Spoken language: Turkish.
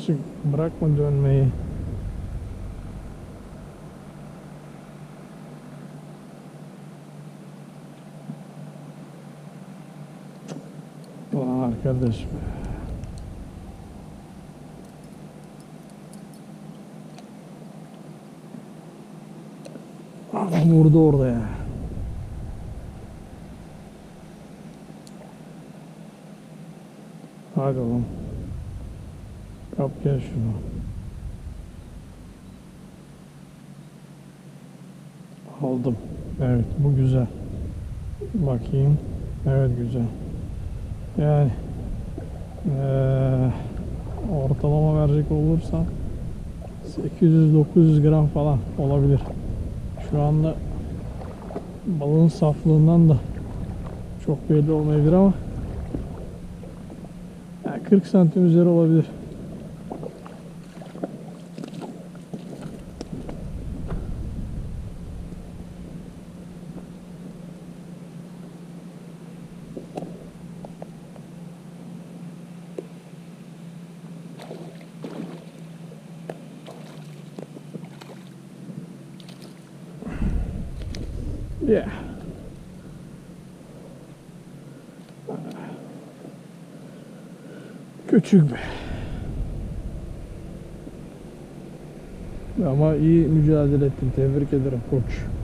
Işık bırakma dönmeyi. Ulan arkadaş be. Adam vurdu orada ya. Hadi oğlum. Kap gel şunu. Aldım. Evet bu güzel. Bakayım. Evet güzel. Yani eee, ortalama verecek olursam 800-900 gram falan olabilir. Şu anda balığın saflığından da çok belli olmayabilir ama yani 40 santim üzeri olabilir. Yeah. Küçük be. Ama iyi mücadele ettin. Tebrik ederim koç.